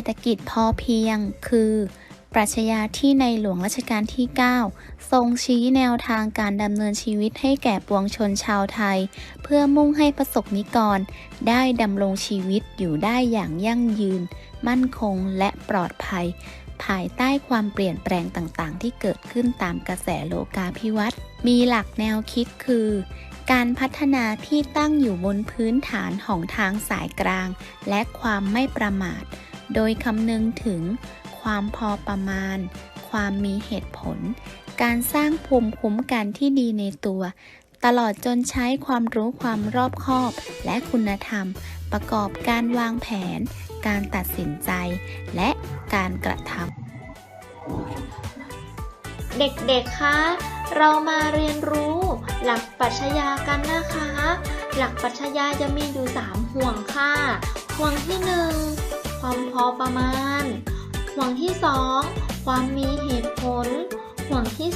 รษฐกิจพอเพียง คือ ปรัชญาที่ในหลวงรัชกาลที่ 9 ทรงชี้แนวทางการดำเนินชีวิตให้แก่ปวงชนชาวไทย เพื่อมุ่งให้ประสบนิกร ได้ดำรงชีวิตอยู่ได้อย่างยั่งยืน มั่นคงและปลอดภัย ภายใต้ความเปลี่ยนแปลงต่างๆ ที่เกิดขึ้นตามกระแสโลกาภิวัตน์มีหลักแนวคิดคือการพัฒนาที่ตั้งอยู่บนพื้นฐานของทางสายกลาง และความไม่ประมาท โดยคำนึงถึงความพอประมาณ ความมีเหตุผล การสร้างภูมิคุ้มกันที่ดีในตัว ตลอดจนใช้ความรู้ความรอบคอบ และคุณธรรม ประกอบการวางแผน การตัดสินใจ และการกระทำเด็กๆ คะ เรามาเรียนรู้หลักปรัชญากันนะคะ หลักปรัชญาจะมีอยู่ 3 ห่วงค่ะ ห่วงที่ 1 ความพอประมาณ ห่วงที่ 2 ความมีเหตุผล ห่วงที่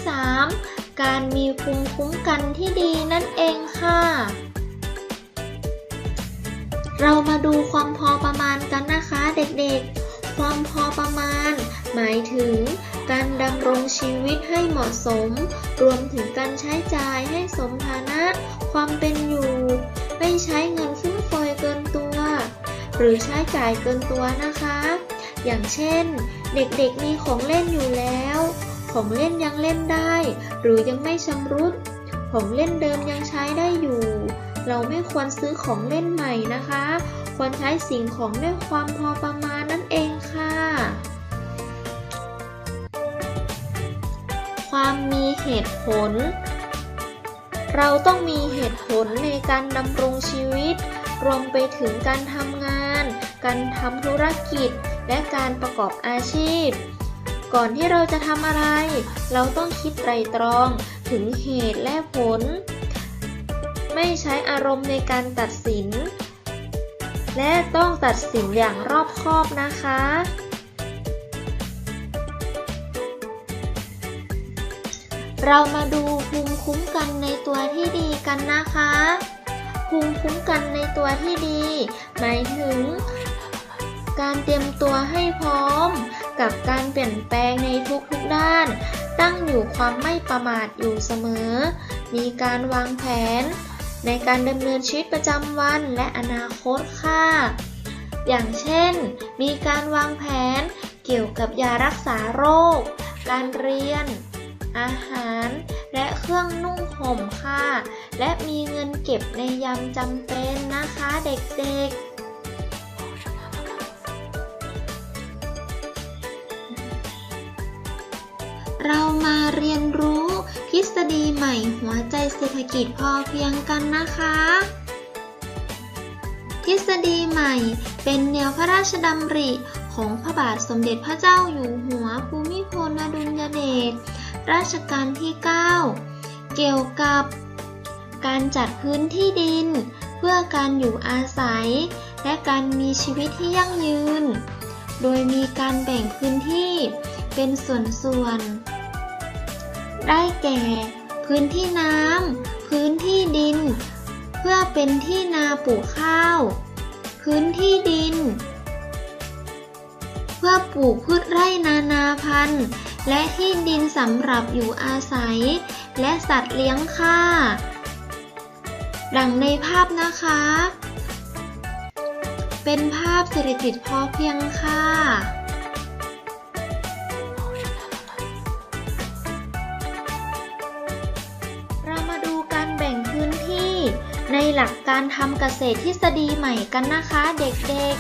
3 การมีภูมิคุ้มกันที่ดีนั่นเองค่ะ เรามาดูความพอประมาณกันนะคะเด็กๆ ความพอประมาณ หมายถึงการดำรงชีวิตให้เหมาะสม รวมถึงการใช้จ่ายให้สมฐานะ ความเป็นอยู่ ไม่ใช้เงินฟุ่ม หรือใช้จ่ายเกินตัวนะคะ อย่างเช่น เด็กๆมีของเล่นอยู่แล้ว ของเล่นยังเล่นได้ หรือยังไม่ชำรุด ของเล่นเดิมยังใช้ได้อยู่ เราไม่ควรซื้อของเล่นใหม่นะคะ ควรใช้สิ่งของด้วยความพอประมาณนั่นเองค่ะ ความมีเหตุผลเราต้องมีเหตุผลในการดำรงชีวิต รวมไปถึงการทำงาน การทำธุรกิจ และการประกอบอาชีพ ก่อนที่เราจะทำอะไร เราต้องคิดไตรตรองถึงเหตุและผล ไม่ใช้อารมณ์ในการตัดสิน และต้องตัดสินอย่างรอบคอบนะคะ เรามาดูภูมิคุ้มกันในตัวที่ดีกันนะคะภูมิคุ้มกันในตัวที่ดี หมายถึง การเตรียมตัวให้พร้อม กับการเปลี่ยนแปลงในทุกๆด้าน ตั้งอยู่ความไม่ประมาทอยู่เสมอ มีการวางแผน ในการดำเนินชีวิตประจำวันและอนาคตค่ะ อย่างเช่น มีการวางแผนเกี่ยวกับยารักษาโรค การเรียน อาหาร และเครื่องนุ่งห่มค่ะ และมีเงินเก็บในยามจำเป็นนะคะเด็กๆ เรามาเรียนรู้ทฤษฎีใหม่หัวใจเศรษฐกิจพอเพียงกันนะคะ ทฤษฎีใหม่เป็นแนวพระราชดำริของพระบาทสมเด็จพระเจ้าอยู่หัวภูมิพลอดุลยเดชรัชกาลที่ 9 เกี่ยวกับ การจัดพื้นที่ดิน เพื่อการอยู่อาศัย และการมีชีวิตที่ยั่งยืน โดยมีการแบ่งพื้นที่เป็นส่วนๆ ได้แก่ พื้นที่น้ำ พื้นที่ดิน เพื่อเป็นที่นาปลูกข้าว พื้นที่ดิน เพื่อปลูกพืชไร่นานาพันธุ์ และที่ดินสำหรับอยู่อาศัย และสัตว์เลี้ยงค่ะดังในภาพนะคะ เป็นภาพเศรษฐกิจพอเพียงค่ะ ในหลักการทำเกษตรทฤษฎีใหม่กันนะคะเด็ก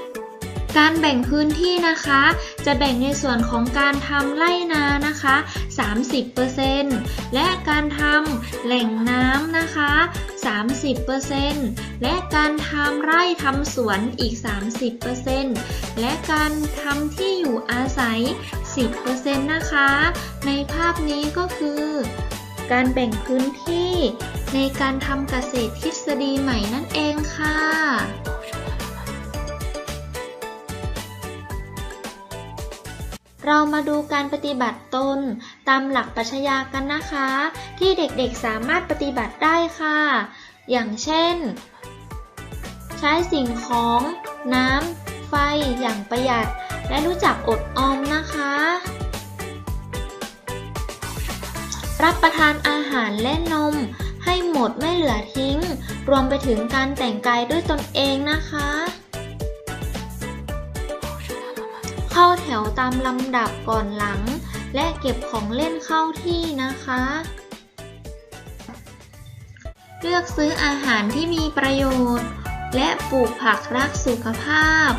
ๆ การแบ่งพื้นที่นะคะ จะแบ่งในส่วนของการทำไร่นานะคะ 30%และการทำแหล่งน้ำนะคะ 30%และการทำไร่ทำสวนอีก 30%และการทำที่อยู่อาศัย 10%นะคะ ในภาพนี้ก็คือ การแบ่งพื้นที่ ในการทำเกษตรทฤษฎีใหม่นั่นเองค่ะเรามาดูการปฏิบัติตน ตามหลักปัชญากันนะคะ ที่เด็กๆสามารถปฏิบัติได้ค่ะ อย่างเช่น ใช้สิ่งของ น้ำ ไฟอย่างประหยัด และรู้จักอดออมนะคะ รับประทานอาหารและนม ดไม่เหลือทิ้ง รวมไปถึงการแต่งกายด้วยตนเองนะคะ เข้าแถวตามลำดับก่อนหลัง และเก็บของเล่นเข้าที่นะคะ เลือกซื้ออาหารที่มีประโยชน์ และปลูกผักรักสุขภาพ